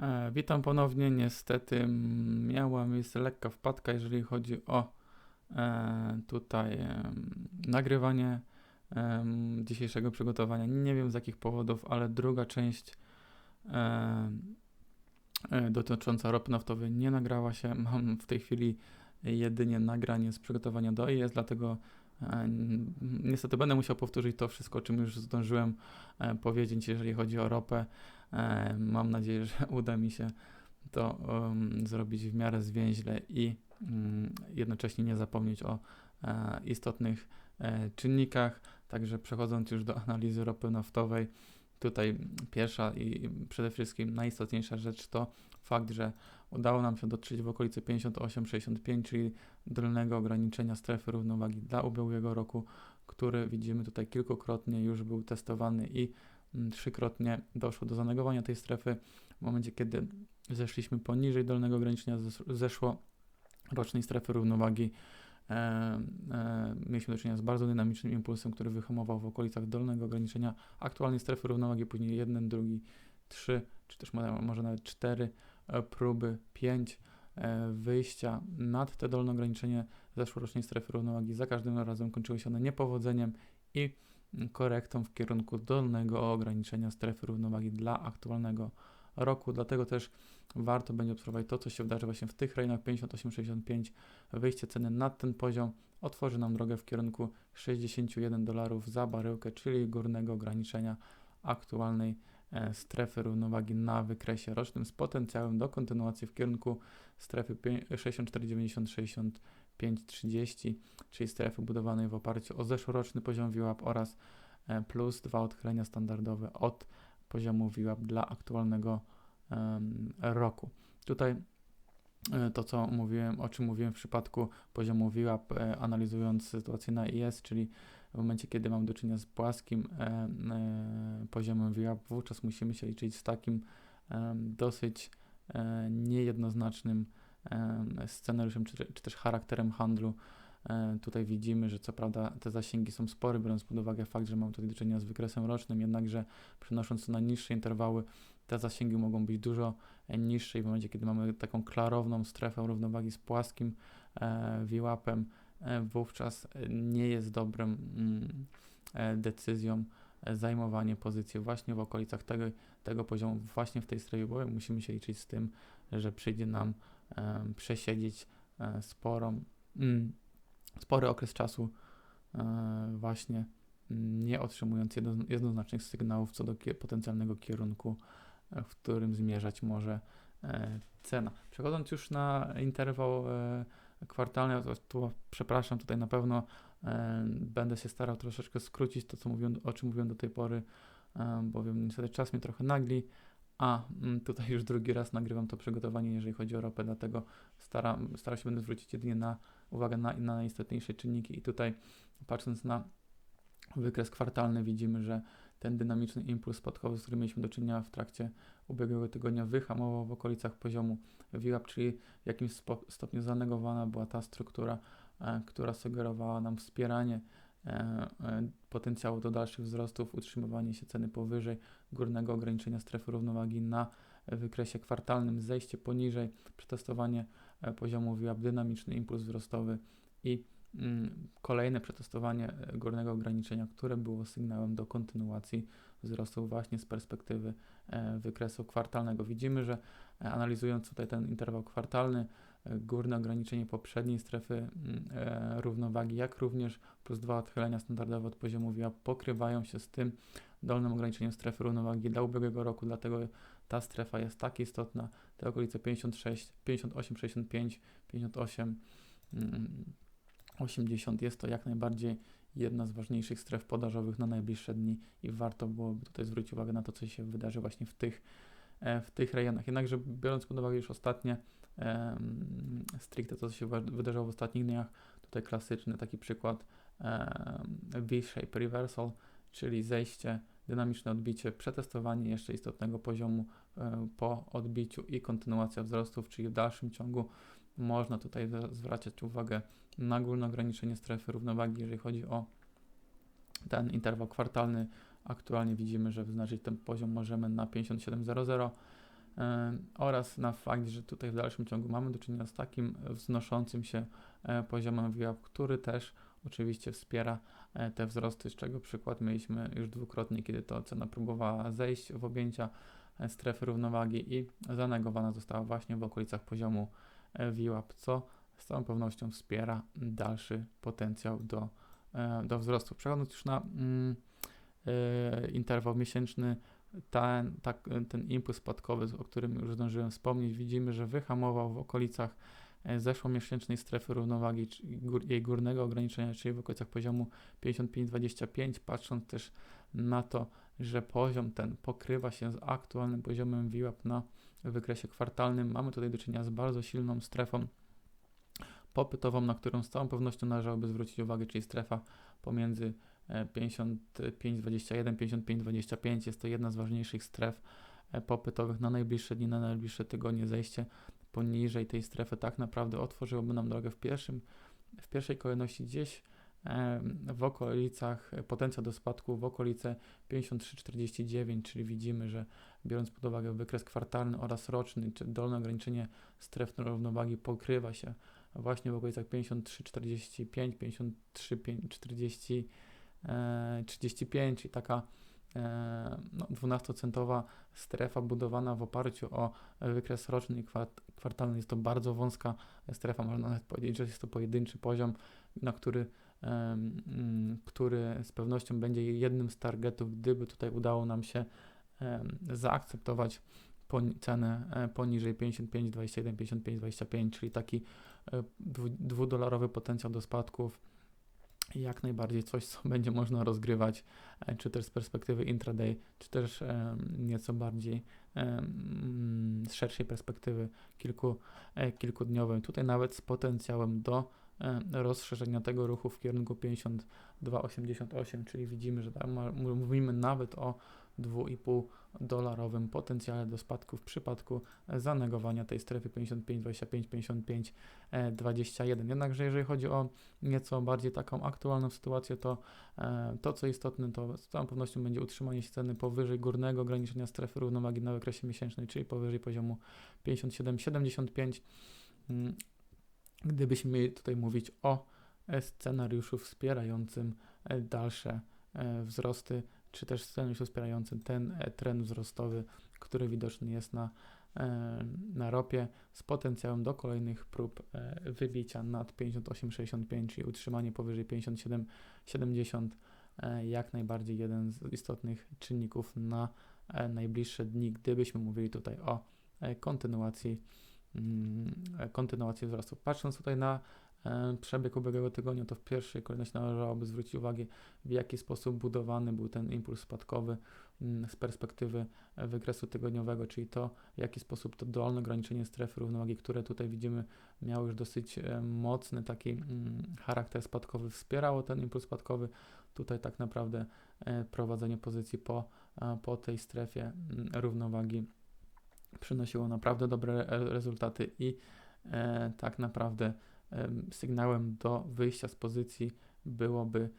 E, witam ponownie. Niestety miała miejsce lekka wpadka, jeżeli chodzi o e, tutaj e, nagrywanie dzisiejszego przygotowania. Nie wiem z jakich powodów, ale druga część dotycząca ropy naftowej nie nagrała się. Mam w tej chwili jedynie nagranie z przygotowania do IS, dlatego niestety będę musiał powtórzyć to wszystko, o czym już zdążyłem e, powiedzieć, jeżeli chodzi o ropę. E, Mam nadzieję, że uda mi się to zrobić w miarę zwięźle i mm, jednocześnie nie zapomnieć o e, istotnych e, czynnikach. Także przechodząc już do analizy ropy naftowej, tutaj pierwsza i przede wszystkim najistotniejsza rzecz to fakt, że udało nam się dotrzeć w okolicy 58-65, czyli dolnego ograniczenia strefy równowagi dla ubiegłego roku, który widzimy tutaj kilkukrotnie już był testowany i mm, trzykrotnie doszło do zanegowania tej strefy. W momencie, kiedy zeszliśmy poniżej dolnego ograniczenia zes- zeszło rocznej strefy równowagi, e, e, mieliśmy do czynienia z bardzo dynamicznym impulsem, który wyhamował w okolicach dolnego ograniczenia aktualnej strefy równowagi, później jeden, drugi, trzy, czy też może, nawet cztery próby, pięć e, wyjścia nad te dolne ograniczenie zeszłorocznej strefy równowagi. Za każdym razem kończyły się one niepowodzeniem i korektą w kierunku dolnego ograniczenia strefy równowagi dla aktualnego roku. Dlatego też warto będzie obserwować to, co się wydarzy właśnie w tych rejonach 58-65. Wyjście ceny nad ten poziom otworzy nam drogę w kierunku 61 dolarów za baryłkę, czyli górnego ograniczenia aktualnej e, strefy równowagi na wykresie rocznym z potencjałem do kontynuacji w kierunku strefy pię- 64,90-65,30, czyli strefy budowanej w oparciu o zeszłoroczny poziom VWAP oraz e, plus dwa odchylenia standardowe od poziomu VWAP dla aktualnego roku. Tutaj e, to, co mówiłem, o czym mówiłem w przypadku poziomu VWAP, e, analizując sytuację na IS, czyli w momencie, kiedy mam do czynienia z płaskim e, e, poziomem VWAP, wówczas musimy się liczyć z takim em, dosyć e, niejednoznacznym em, scenariuszem, czy, czy też charakterem handlu. E, Tutaj widzimy, że co prawda te zasięgi są spore, biorąc pod uwagę fakt, że mam tutaj do czynienia z wykresem rocznym, jednakże przenosząc to na niższe interwały, te zasięgi mogą być dużo e, niższe i w momencie, kiedy mamy taką klarowną strefę równowagi z płaskim e, VWAP-em, e, wówczas e, nie jest dobrym mm, e, decyzją e, zajmowanie pozycji właśnie w okolicach tego, tego poziomu, właśnie w tej strefie, bo musimy się liczyć z tym, że przyjdzie nam e, przesiedzieć e, sporą, mm, spory okres czasu e, właśnie mm, nie otrzymując jedno, jednoznacznych sygnałów co do potencjalnego kierunku, e, w którym zmierzać może e, cena. Przechodząc już na interwał kwartalny, to, przepraszam, tutaj na pewno e, będę się starał troszeczkę skrócić to, co mówiłem, o czym mówiłem do tej pory, e, bowiem niestety czas mnie trochę nagli, a mm, tutaj już drugi raz nagrywam to przygotowanie, jeżeli chodzi o ropę, dlatego staram się będę zwrócić jedynie na uwagę na, na najistotniejsze czynniki. I tutaj patrząc na wykres kwartalny widzimy, że ten dynamiczny impuls spadkowy, z którym mieliśmy do czynienia w trakcie ubiegłego tygodnia, wyhamował w okolicach poziomu VWAP, czyli w jakimś stopniu zanegowana była ta struktura, e, która sugerowała nam wspieranie e, e, potencjału do dalszych wzrostów, utrzymywanie się ceny powyżej górnego ograniczenia strefy równowagi na wykresie kwartalnym, zejście poniżej, przetestowanie poziomu VWAP, dynamiczny impuls wzrostowy i mm, kolejne przetestowanie górnego ograniczenia, które było sygnałem do kontynuacji wzrostu właśnie z perspektywy e, wykresu kwartalnego. Widzimy, że e, analizując tutaj ten interwał kwartalny, e, górne ograniczenie poprzedniej strefy równowagi, jak również plus dwa odchylenia standardowe od poziomu VWAP pokrywają się z tym dolnym ograniczeniem strefy równowagi dla ubiegłego roku, dlatego ta strefa jest tak istotna, te okolice 56, 58, 65, 58, mm, 80 jest to jak najbardziej jedna z ważniejszych stref podażowych na najbliższe dni i warto byłoby tutaj zwrócić uwagę na to, co się wydarzy właśnie w tych, e, w tych rejonach. Jednakże biorąc pod uwagę już ostatnie stricte to, co się wydarzyło w ostatnich dniach, tutaj klasyczny taki przykład V-shape reversal, czyli zejście, dynamiczne odbicie, przetestowanie jeszcze istotnego poziomu e, po odbiciu i kontynuacja wzrostów, czyli w dalszym ciągu można tutaj zwracać uwagę na górne ograniczenie strefy równowagi, jeżeli chodzi o ten interwał kwartalny. Aktualnie widzimy, że wyznaczyć ten poziom możemy na 57.00. e, oraz na fakt, że tutaj w dalszym ciągu mamy do czynienia z takim wznoszącym się e, poziomem VWAP, który też oczywiście wspiera e, te wzrosty, z czego przykład mieliśmy już dwukrotnie, kiedy to cena próbowała zejść w objęcia strefy równowagi i zanegowana została właśnie w okolicach poziomu VWAP, co z całą pewnością wspiera dalszy potencjał do, do wzrostu. Przechodząc już na mm, interwał miesięczny, ten, tak, ten impuls spadkowy, o którym już zdążyłem wspomnieć, widzimy, że wyhamował w okolicach e, zeszłomiesięcznej strefy równowagi, jej górnego ograniczenia, czyli w okolicach poziomu 55-25, patrząc też na to, że poziom ten pokrywa się z aktualnym poziomem VWAP na wykresie kwartalnym. Mamy tutaj do czynienia z bardzo silną strefą popytową, na którą z całą pewnością należałoby zwrócić uwagę, czyli strefa pomiędzy 55-21, 55-25 jest to jedna z ważniejszych stref e, popytowych na najbliższe dni, na najbliższe tygodnie. Zejście poniżej tej strefy tak naprawdę otworzyłoby nam drogę w, pierwszym, w pierwszej kolejności gdzieś w okolicach, e, potencjał do spadku w okolice 53,49, czyli widzimy, że biorąc pod uwagę wykres kwartalny oraz roczny, czy dolne ograniczenie stref równowagi pokrywa się właśnie w okolicach 53,45, 53,40 35, czyli taka e, no, 12-centowa strefa budowana w oparciu o wykres roczny i kwartalny. Jest to bardzo wąska strefa, można nawet powiedzieć, że jest to pojedynczy poziom, na który, który z pewnością będzie jednym z targetów, gdyby tutaj udało nam się zaakceptować cenę e, poniżej 55, 21, 55, 25, czyli taki e, dwudolarowy potencjał do spadków jak najbardziej coś, co będzie można rozgrywać, e, czy też z perspektywy intraday, czy też nieco bardziej z szerszej perspektywy kilku, kilkudniowej. Tutaj nawet z potencjałem do rozszerzenia tego ruchu w kierunku 52,88, czyli widzimy, że tam mówimy nawet o 2,5 dolarowym potencjale do spadku w przypadku zanegowania tej strefy 55, 25, 55, 21. Jednakże jeżeli chodzi o nieco bardziej taką aktualną sytuację, to e, to co istotne, to z całą pewnością będzie utrzymanie się ceny powyżej górnego ograniczenia strefy równowagi na wykresie miesięcznej, czyli powyżej poziomu 57-75. Mm, gdybyśmy mieli tutaj mówić o scenariuszu wspierającym e, dalsze e, wzrosty czy też scenariusz wspierający ten e, trend wzrostowy, który widoczny jest na, e, na ropie z potencjałem do kolejnych prób e, wybicia nad 58,65, czyli utrzymanie powyżej 57,70 jak najbardziej jeden z istotnych czynników na najbliższe dni, gdybyśmy mówili tutaj o kontynuacji, mm, kontynuacji wzrostu. Patrząc tutaj na przebieg ubiegłego tygodnia, to w pierwszej kolejności należałoby zwrócić uwagę, w jaki sposób budowany był ten impuls spadkowy mm, z perspektywy e, wykresu tygodniowego, czyli to, w jaki sposób to dolne ograniczenie strefy równowagi, które tutaj widzimy, miało już dosyć e, mocny taki mm, charakter spadkowy, wspierało ten impuls spadkowy. Tutaj tak naprawdę prowadzenie pozycji po, po tej strefie mm, równowagi przynosiło naprawdę dobre rezultaty i tak naprawdę sygnałem do wyjścia z pozycji byłoby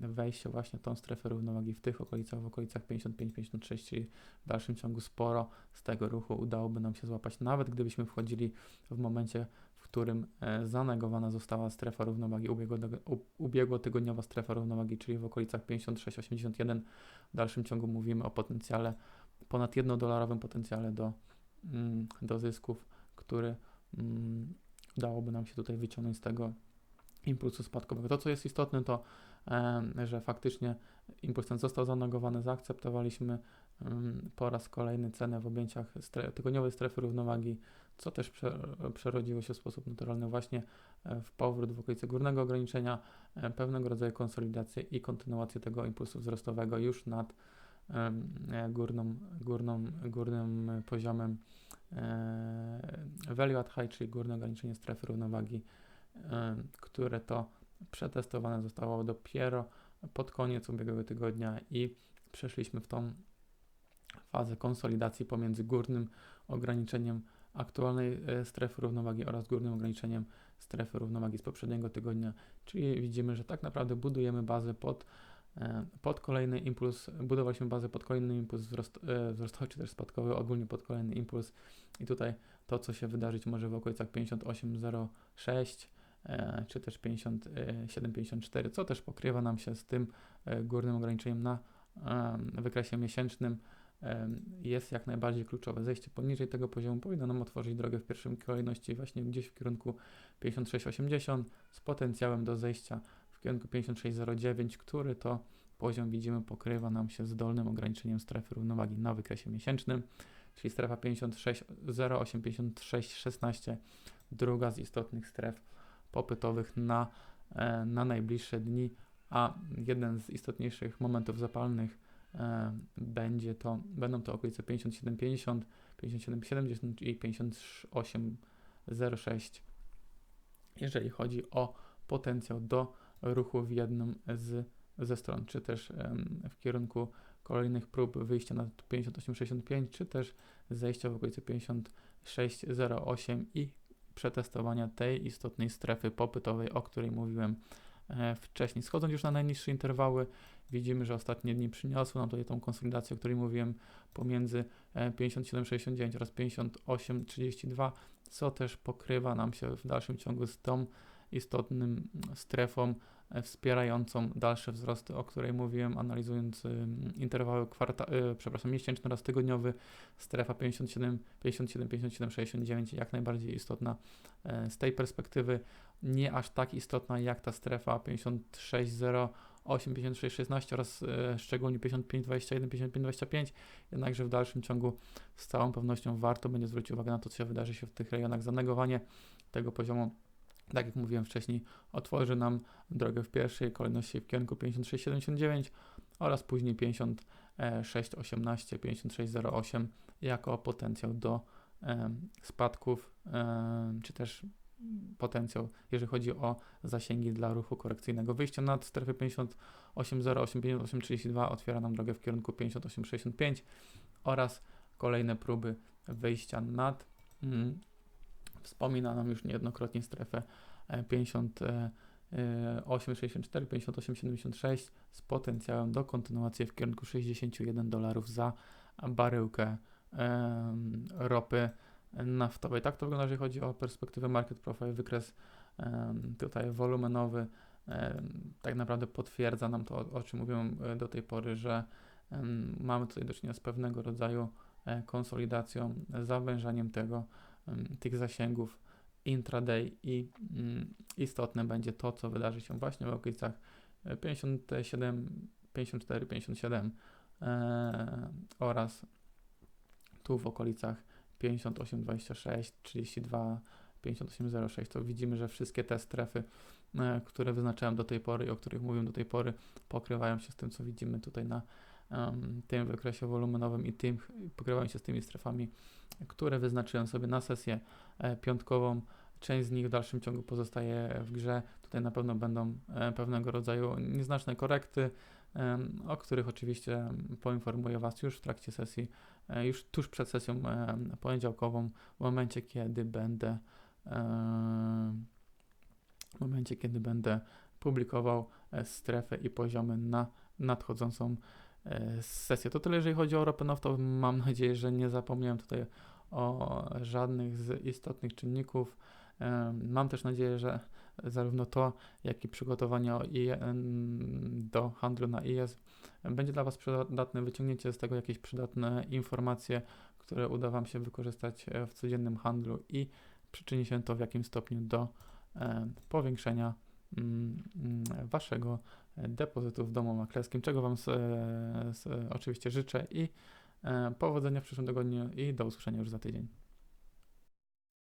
wejście właśnie tą strefę równowagi w tych okolicach, w okolicach 55-56, czyli w dalszym ciągu sporo z tego ruchu udałoby nam się złapać, nawet gdybyśmy wchodzili w momencie, w którym e, zanegowana została strefa równowagi, ubiegłotygodniowa strefa równowagi, czyli w okolicach 56-81. W dalszym ciągu mówimy o potencjale, ponad jednodolarowym potencjale do, mm, do zysków, który udałoby nam się tutaj wyciągnąć z tego impulsu spadkowego. To, co jest istotne, to, że faktycznie impuls ten został zanegowany, zaakceptowaliśmy po raz kolejny cenę w objęciach stre tygodniowej strefy równowagi, co też prze przerodziło się w sposób naturalny właśnie e, w powrót w okolicy górnego ograniczenia, e, pewnego rodzaju konsolidację i kontynuację tego impulsu wzrostowego już nad górną, górną, górnym poziomem value at high, czyli górne ograniczenie strefy równowagi, które to przetestowane zostało dopiero pod koniec ubiegłego tygodnia i przeszliśmy w tą fazę konsolidacji pomiędzy górnym ograniczeniem aktualnej e, strefy równowagi oraz górnym ograniczeniem strefy równowagi z poprzedniego tygodnia, czyli widzimy, że tak naprawdę budujemy bazę pod e, pod kolejny impuls, budowaliśmy bazę pod kolejny impuls wzrost, e, wzrostowy czy też spadkowy, ogólnie pod kolejny impuls i tutaj to, co się wydarzyć może w okolicach 58,06 e, czy też 57,54, co też pokrywa nam się z tym górnym ograniczeniem na wykresie miesięcznym jest jak najbardziej kluczowe. Zejście poniżej tego poziomu powinno nam otworzyć drogę w pierwszej kolejności właśnie gdzieś w kierunku 56,80 z potencjałem do zejścia kierunku 56,09, który to poziom widzimy pokrywa nam się z dolnym ograniczeniem strefy równowagi na wykresie miesięcznym, czyli strefa 56,08, 56,16, druga z istotnych stref popytowych na, e, na najbliższe dni, a jeden z istotniejszych momentów zapalnych E, będzie to, będą to okolice 57,50, 57,70 i 58,06, jeżeli chodzi o potencjał do ruchu w jedną z, ze stron, czy też w kierunku kolejnych prób wyjścia na 58,65, czy też zejścia w okolice 56,08 i przetestowania tej istotnej strefy popytowej, o której mówiłem e, wcześniej. Schodząc już na najniższe interwały, Widzimy, że ostatnie dni przyniosły nam tutaj tą konsolidację, o której mówiłem, pomiędzy 57,69 e, oraz 58,32, co też pokrywa nam się w dalszym ciągu z tą istotnym strefą wspierającą dalsze wzrosty, o której mówiłem, analizując interwały kwarta, e, przepraszam, miesięczny oraz tygodniowy, strefa 57, 57, 57, 69 jak najbardziej istotna z tej perspektywy, nie aż tak istotna jak ta strefa 56,0 8, 56, 16 oraz e, szczególnie 55, 21, 55, 25. Jednakże w dalszym ciągu z całą pewnością warto będzie zwrócić uwagę na to, co się wydarzy się w tych rejonach. Zanegowanie tego poziomu, tak jak mówiłem wcześniej, otworzy nam drogę w pierwszej kolejności w kierunku 56, 79 oraz później 56, 18, 56, 08 jako potencjał do e, spadków, e, czy też potencjał, jeżeli chodzi o zasięgi dla ruchu korekcyjnego. Wyjście nad strefę 58.08, 58.32 otwiera nam drogę w kierunku 58.65 oraz kolejne próby wyjścia nad mm, wspominaną już niejednokrotnie strefę 58,64, 58,76 z potencjałem do kontynuacji w kierunku 61 dolarów za baryłkę ropy naftowej. Tak to wygląda, jeżeli chodzi o perspektywę market profile, wykres tutaj wolumenowy tak naprawdę potwierdza nam to, o czym mówiłem e, do tej pory, że mamy tutaj do czynienia z pewnego rodzaju e, konsolidacją, zawężaniem tego, tych zasięgów intraday i mm, istotne będzie to, co wydarzy się właśnie w okolicach 57, 54, 57 oraz tu w okolicach 58, 26, 32, 58, 06, to widzimy, że wszystkie te strefy, e, które wyznaczałem do tej pory i o których mówiłem do tej pory, pokrywają się z tym, co widzimy tutaj na tym wykresie wolumenowym i tym, pokrywają się z tymi strefami, które wyznaczyłem sobie na sesję e, piątkową. Część z nich w dalszym ciągu pozostaje w grze. Tutaj na pewno będą e, pewnego rodzaju nieznaczne korekty, o których oczywiście poinformuję Was już w trakcie sesji, e, już tuż przed sesją poniedziałkową, w momencie kiedy będę w momencie kiedy będę publikował strefę i poziomy na nadchodzącą sesję. To tyle, jeżeli chodzi o ropę naftową. Mam nadzieję, że nie zapomniałem tutaj o żadnych z istotnych czynników. Mam też nadzieję, że zarówno to, jak i przygotowanie do handlu na IS będzie dla Was przydatne, wyciągnięcie z tego jakieś przydatne informacje, które uda Wam się wykorzystać e, w codziennym handlu i przyczyni się to w jakimś stopniu do e, powiększenia mm, mm, Waszego depozytu w domu maklerskim, czego Wam z, z, oczywiście życzę i e, powodzenia w przyszłym tygodniu i do usłyszenia już za tydzień.